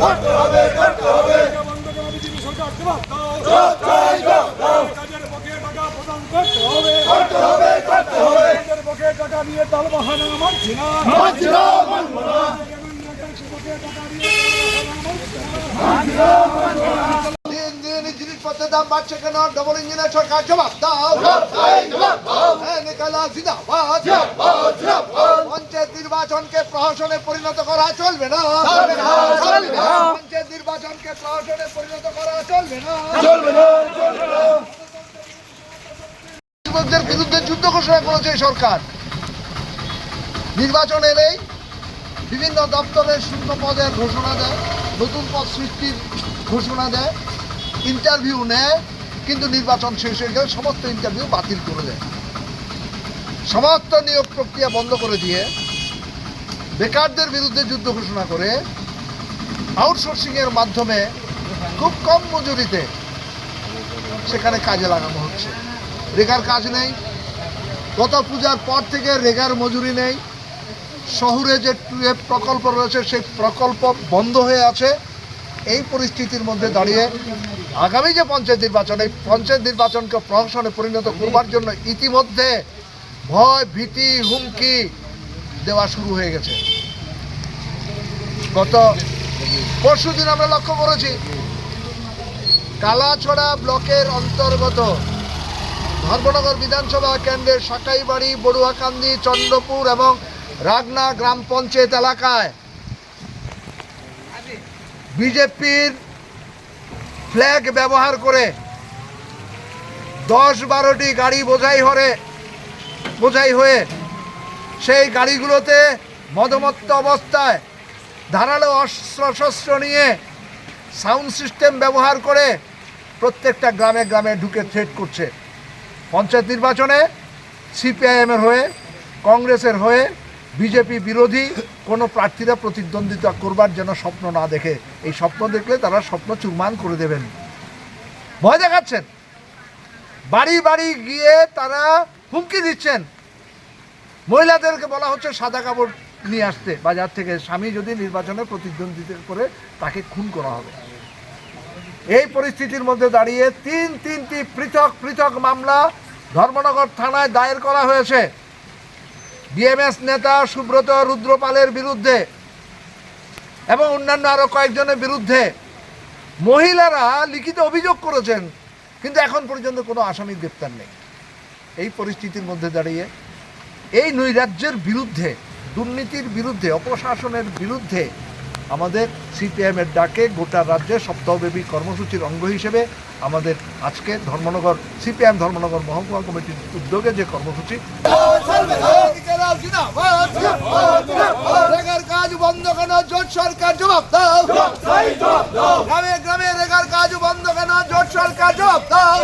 করতে হবে। করতে হবে টাকা নিয়ে জিনিসপত্রের দাম বাড়ছে কেন? ডবল ইঞ্জিনের সরকার জবাব দাও। নিকালা জিন্দাবাদ। পঞ্চায়েত নির্বাচনকে প্রহসনে পরিণত করা চলবে না। পঞ্চায়েত নির্বাচনকে প্রহসনে পরিণত করা চলবে না। যুবকদের বিরুদ্ধে যুদ্ধ ঘোষণা করেছে সরকার। নির্বাচন এলেই বিভিন্ন দপ্তরের শূন্য পদের ঘোষণা দেয় নতুন পদ সৃষ্টির ঘোষণা দেয়। ইন্টারভিউ নেয়, কিন্তু নির্বাচন শেষ হয়ে গেলে সমস্ত ইন্টারভিউ বাতিল করে দেয়। সমস্ত নিয়োগ প্রক্রিয়া বন্ধ করে দিয়ে বেকারদের বিরুদ্ধে যুদ্ধ ঘোষণা করে আউটসোর্সিংয়ের মাধ্যমে খুব কম মজুরিতে সেখানে কাজে লাগানো হচ্ছে। রেগার কাজ নেই। গত পূজার পর থেকে রেগার মজুরি নেই। শহরে যে প্রকল্প রয়েছে, সেই প্রকল্প বন্ধ হয়ে আছে। এই পরিস্থিতির মধ্যে দাঁড়িয়ে আগামী যে পঞ্চায়েত নির্বাচন, এই পঞ্চায়েত নির্বাচনকে প্রহসনে পরিণত করবার জন্য ইতিমধ্যে ভয়, ভীতি, হুমকি দেওয়া শুরু হয়ে গেছে। গত পরশু দিন আমরা লক্ষ্য করেছি, কালাছড়া ব্লকের অন্তর্গত ধর্মনগর বিধানসভা কেন্দ্রের সাকাইবাড়ি বড়ুয়াকান্দি, চন্দ্রপুর এবং রাগনা গ্রাম পঞ্চায়েত এলাকায় বিজেপির ফ্ল্যাগ ব্যবহার করে দশ বারোটি গাড়ি বোঝাই হরে, বোঝাই হয়ে সেই গাড়িগুলোতে মদমত্ত অবস্থায় ধারালো অস্ত্র শস্ত্র নিয়ে সাউন্ড সিস্টেম ব্যবহার করে প্রত্যেকটা গ্রামে গ্রামে ঢুকে থ্রেট করছে। পঞ্চায়েত নির্বাচনে সিপিআইএমের হয়ে, কংগ্রেসের হয়ে বিজেপি বিরোধী কোনো প্রার্থীরা প্রতিদ্বন্দ্বিতা করবার যেন স্বপ্ন না দেখে। এই স্বপ্ন দেখলে তারা স্বপ্ন চুরমান করে দেবেন। ভয় দেখাচ্ছেন। বাড়ি বাড়ি গিয়ে তারা হুমকি দিচ্ছেন। মহিলাদেরকে বলা হচ্ছে সাদা কাপড় নিয়ে আসতে। বাজার থেকে স্বামী যদি নির্বাচনে প্রতিদ্বন্দ্বিতা করে তাকে খুন করা হবে। এই পরিস্থিতির মধ্যে দাঁড়িয়ে তিন তিনটি পৃথক পৃথক মামলা ধর্মনগর থানায় দায়ের করা হয়েছে। বিএমএস নেতা সুব্রত রুদ্রপালের বিরুদ্ধে এবং অন্যান্য আরও কয়েকজনের বিরুদ্ধে মহিলারা লিখিত অভিযোগ করেছেন, কিন্তু এখন পর্যন্ত কোনো আসামি গ্রেপ্তার নেই। এই পরিস্থিতির মধ্যে দাঁড়িয়ে এই নৈরাজ্যের বিরুদ্ধে, দুর্নীতির বিরুদ্ধে, অপশাসনের বিরুদ্ধে আমাদের সিপিএমের ডাকে গোটা রাজ্যে সপ্তাহব্যাপী কর্মসূচির অঙ্গ হিসেবে আমাদের আজকে ধর্মনগর, সিপিএম ধর্মনগর মহকুমা কমিটির উদ্যোগে যে কর্মসূচি গ্রামে গ্রামে রেগার কাজ বন্ধ কেন? জোট সরকার জব দাও।